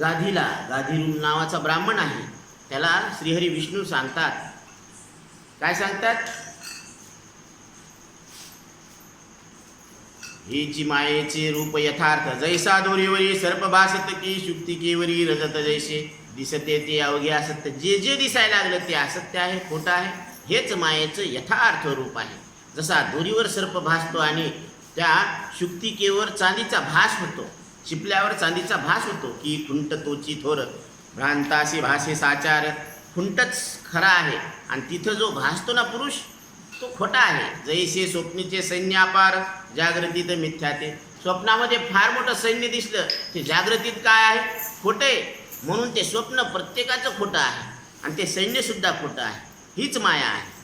गाधीला गाधी नावाचा ब्राह्मण आहे. त्याला श्रीहरी विष्णू सांगतात. काय सांगतात? हेची मायेचे रूप यथार्थ जैसा दोरीवरी सर्प भासत की शुक्तिकेवरी रजत जैसे. दिसते ते अवघे असत्य जे जे दिसायला लागलं ते असत्य आहे खोटं आहे. हेच मायेचं यथार्थ रूप आहे. जसा दोरीवर सर्प भासतो आणि त्या शुक्तिकेवर चांदीचा भास होतो चिपल्यावर चांदीचा भास होतो की खुंट तोची थोर भ्रांताशी भाषे साचार. खुंटच खरा आहे आणि तिथं जो भासतो ना पुरुष तो खोटा आहे. जैसे स्वप्नीचे सैन्य अपार जागृतीत मिथ्या ते स्वप्नामध्ये फार मोठं सैन्य दिसलं ते जागृतीत काय आहे? खोटं. आहे म्हणून ते स्वप्न प्रत्येकाचं खोटं आहे आणि ते सैन्यसुद्धा खोटं आहे. हीच माया आहे.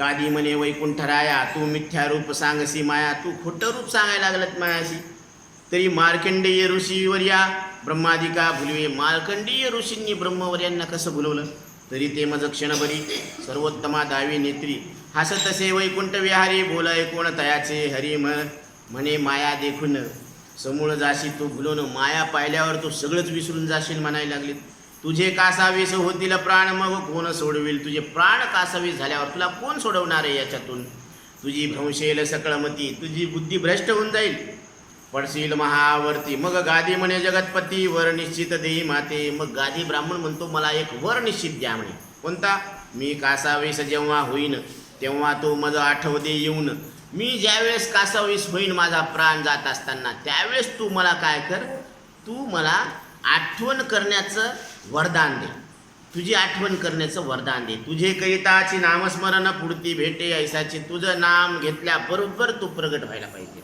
गादी म्हणे वैकुंठराया तू मिथ्या रूप सांगसी माया तू खोटं रूप सांगायला लागलत मायाशी. तरी मार्कंडेय ऋषीवर्या ब्रह्मादिका भुलवे. मार्कंडेय ऋषींनी ब्रह्मवर्यांना कसं भुलवलं? तरी ते मज क्षणभरी सर्वोत्तमा दावी नेत्री. हसत तसे वैकुंठ विहारी बोलाय कोण तयाचे हरी म म्हणे माया देखून. समूळ जाशी तू भुलून माया पाहिल्यावर तू सगळंच विसरून जाशील म्हणायला लागले तुझे कासावीस होतील प्राण मग कोण सोडविल? तुझे प्राण कासावीस झाल्यावर तुला कोण सोडवणार आहे याच्यातून? तुझी भंशेल सकळमती तुझी बुद्धी भ्रष्ट होऊन जाईल. पडशील महावर्ती मग गादी म्हणे जगतपती वर निश्चित देई माते. मग गादी ब्राह्मण म्हणतो मला एक वर निश्चित द्या म्हणे. कोणता? मी कासावीस जेव्हा होईन तेव्हा तो मज आठवते येऊन. मी ज्यावेळेस कासावीस होईन माझा प्राण जात असताना त्यावेळेस तू मला काय कर? तू मला आठवण करण्याचं वरदान दे. तुझी आठवण करण्याचं वरदान दे. तुझे कविताची नामस्मरण पुढती भेटे ऐसाचे. तुझं नाम घेतल्याबरोबर तू प्रगट व्हायला पाहिजे.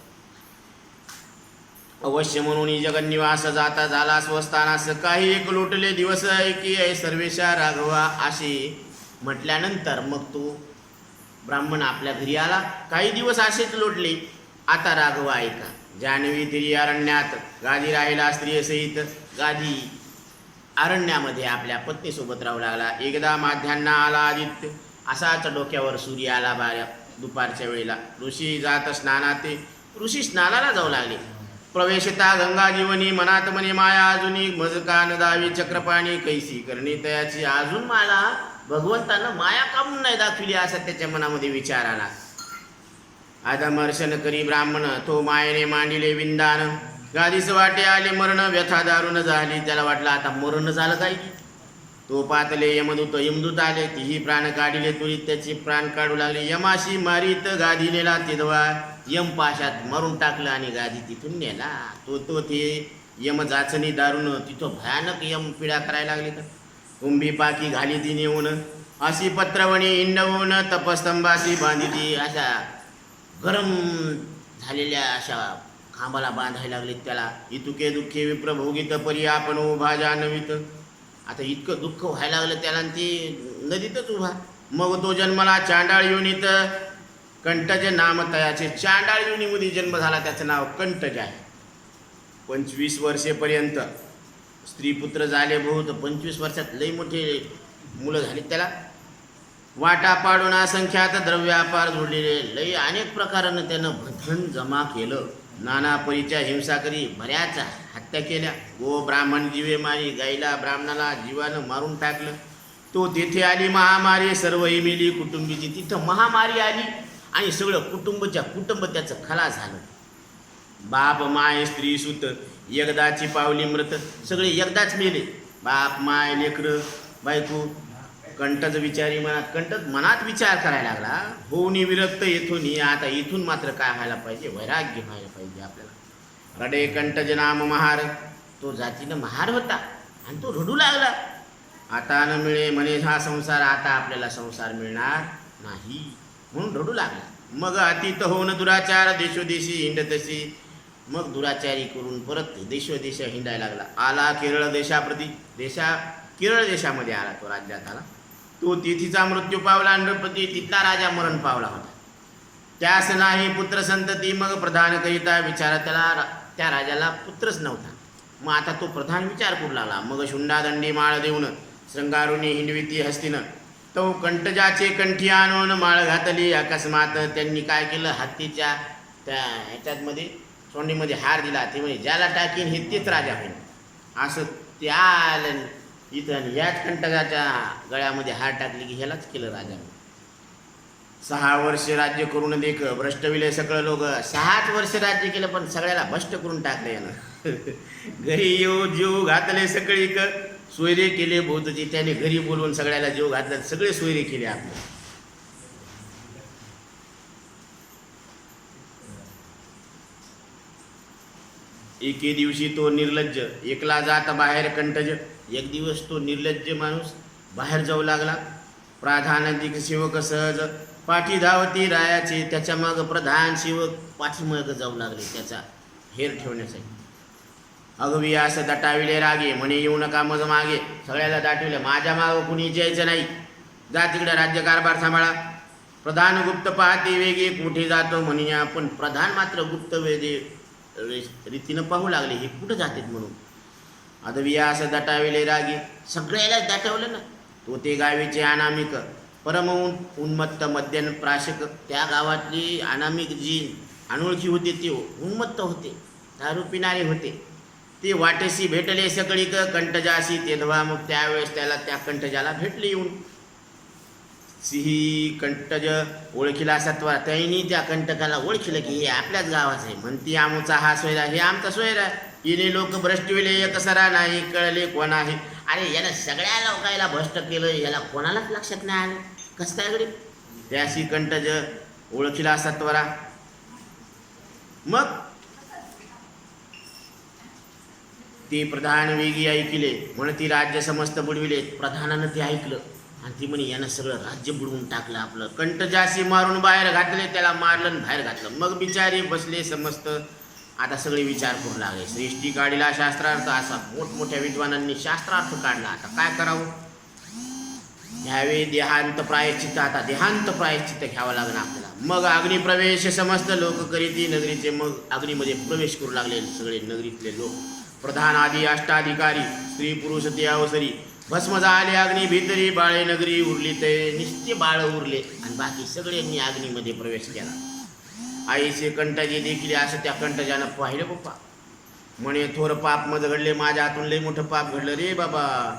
अवश्य म्हणून जगन्निवास जाता झाला स्वस्थाना काही एक लोटले दिवस की ऐ सर्वेशा राघवा असे म्हटल्यानंतर मग तो ब्राह्मण आपल्या घरी आला. काही दिवस असेच लोटले. आता राघवा ऐका. जान्हवी तिरी अरण्यात गादी राहिला स्त्रियसहित. गादी अरण्यामध्ये आपल्या पत्नीसोबत राहू लागला. एकदा माध्यांना आला आदित्य. असाच डोक्यावर सूर्य आला बाऱ्या दुपारच्या वेळेला ऋषी जात स्नानाते. ऋषी स्नानाला जाऊ लागले. प्रवेशता गंगा जीवनी मनात मने माया अजूनी. मजकान दावी चक्रपाणी कैसी करणी तयाची. अजून मला भगवंतानं माया कामून नाही दाखविली असा त्याच्या मनामध्ये विचार आला. आदमर्शन करी ब्राह्मण तो मायेने मांडिले विंदान. गादीस वाटे आले मरण व्यथा दारुण झाली. त्याला वाटलं आता मरण झालं काय? तो पातले यमदूत यमदूत आले. तीही प्राण काढिले तुरी त्याची प्राण काढू लागले. यमाशी मारीत गादी नेला तिदवा यम पाशात मरून टाकलं आणि गादी तिथून नेला. तो तो ते यम जाचणी दारुण तिथं भयानक यम पिढा करायला लागले तर. कुंभी पाकी घाली ती नेऊन. अशी पत्रवणी इंडवून तपस्तंभाशी बांधिती. अशा गरम झालेल्या अशा खांबाला बांधायला लागले त्याला. इतुके दुःखे विप्र भोगित परी आपण उभा जानवित आता इतकं दुःख व्हायला लागलं त्याला आणि ते नदीतच उभा. मग तो जन्मला चांडाळ योनीत. कंटज नाम तयाचे. चांडाळ योनीमध्ये जन्म झाला त्याचं नाव कंटज आहे. पंचवीस वर्षेपर्यंत स्त्रीपुत्र झाले बहुत. पंचवीस वर्षात लई मोठे मुलं झाली त्याला. वाटा पाडून असंख्यात द्रव्यापार जोडलेले. लई अनेक प्रकारानं त्यानं बंधन जमा केलं. नाना परीच्या हिंसा करी बऱ्याच हत्या केल्या. गो ब्राह्मण जीवे मारी गाईला ब्राह्मणाला जीवानं मारून टाकलं. तो तेथे आली महामारी सर्व इमिली कुटुंबीची. तिथं महामारी आली आणि सगळं कुटुंबच्या कुटुंब त्याचं खला झालं. बाप माय स्त्री सुत एकदाची पावली मृत. सगळे एकदाच मेले. बाप माय लेकरं बायको कंठच विचारी मनात कंठच मनात विचार करायला लागला. होऊन विरक्त येथून आता इथून मात्र काय व्हायला पाहिजे? वैराग्य व्हायला पाहिजे आपल्याला. रडे कंठज नाम महार. तो जातीनं महार होता आणि तो रडू लागला. आता न मिळे म्हणे हा संसार आता आपल्याला संसार मिळणार नाही म्हणून रडू लागला. मग अतीत होऊन दुराचार देशोदेशी हिंडतशी मग दुराचारी करून परत देशोदेश हिंडायला लागला. आला केरळ देशाप्रती देशा केरळ देशामध्ये आला तो राज्यात आला. तो तिथीचा मृत्यू पावला नृपती तिथला राजा मरण पावला होता. त्यास नाही पुत्र संतती मग प्रधान करिता विचार त्याला रा- त्या राजाला पुत्रच नव्हता. मग आता तो प्रधान विचार करू लागला. मग शुंडादंडी माळ देऊन श्रंगारुणी हिंडविती हस्तीनं. तो कंठजाचे कंठी आणून माळ घातली. अकस्मात त्यांनी काय केलं? हत्तीच्या त्या ह्याच्यातमध्ये सोंडीमध्ये हार दिला. ते म्हणजे ज्याला टाकीन हे तेच राजा होईल. असं त्या इथं याच कंटकाच्या गळ्यामध्ये हार टाकली की ह्यालाच केलं राजा. सहा वर्ष राज्य करून देख भ्रष्ट विले सगळं लोक. सहाच वर्ष राज्य केलं पण सगळ्याला भ्रष्ट करून टाकलं यानं. घरी येऊ जीव घातले सगळी क. सोयरे केले बहुतची त्याने घरी बोलवून सगळ्याला जीव घातले सगळे सोयरे केले आपले. एके दिवशी तो निर्लज्ज एकला जात बाहेर कंटज. एक दिवस तो निर्लज्ज माणूस बाहेर जाऊ लागला. प्राधानाधिक सेवक सहज पाठी धावती रायाचे त्याच्या माग प्रधान सेवक पाठीमाग जाऊ लागले त्याचा हेर ठेवण्यासाठी. अगवी असं दटाविले रागे म्हणे येऊ नका मज मागे. सगळ्याला दाटविले माझ्या मागं कुणी जायचं नाही. जा तिकडे राज्यकारभार सांभाळा. प्रधान गुप्त पाहते वेगे कुठे जातो म्हणे आपण. प्रधान मात्र गुप्त वेदे रीतीनं पाहू लागले हे कुठं जातात म्हणून? आता विया असं दटाविले रागी. सगळ्यालाच दाटवलं ना. तो ते गावीचे अनामिक. परम उन्मत्त मध्यन प्राशक. त्या गावातली अनामिक जी अनोळखी होते ती उन्मत्त होते. दारू पिणारे होते. ते वाटेशी भेटले सगळी कंठजाशी ते धवा मग त्यावेळेस त्याला त्या कंठजाला भेटले येऊन. सिही कंटज ओळखीला सत्वा त्यांनी त्या कंटकाला ओळखीलं की हे आपल्याच गावाचं आहे. म्हणती आमचा हा सोयरा हे आमचा सोयरा इने लोक भ्रष्ट विले एक नाही कळले कोण आहे. अरे यानं सगळ्या लोकायला भ्रष्ट केलं याला कोणालाच लक्षात नाही आलं. कसं काय गडी त्याशी कंटज ओळखीला सत्वरा मग ते प्रधान वेगी ऐकिले. म्हणती राज्य समस्त बुडविले. प्रधानानं ते ऐकलं. आणि ती म्हणे यानं सगळं राज्य बुडवून टाकलं आपलं. कंटजाशी मारून बाहेर घातले त्याला मारलं आणि बाहेर घातलं. मग बिचारी बसले समस्त. आता सगळे विचार करू लागले. सृष्टी काढिला शास्त्रार्थ असा मोठमोठ्या विद्वानांनी शास्त्रार्थ काढला. आता काय करावं? घ्यावे देहांत प्रायश्चित्त आता देहांत प्रायश्चित्त घ्यावं लागणं आपल्याला. मग अग्निप्रवेश समस्त लोक करीती नगरीचे मग अग्नीमध्ये प्रवेश करू लागले सगळे नगरीतले लोक. प्रधान आदी अष्टाधिकारी स्त्री पुरुष ते अवसरी भस्म झाले अग्नी भितरी बाळे नगरी उरली ते. निस्ते बाळ उरले आणि बाकी सगळ्यांनी अग्नीमध्ये प्रवेश केला. आईचे कंटाजी देखील असं त्या कंटाजानं पाहिलं पप्पा. म्हणे थोर पाप मज घडले माझ्या हातून लय मोठं पाप घडलं रे बाबा.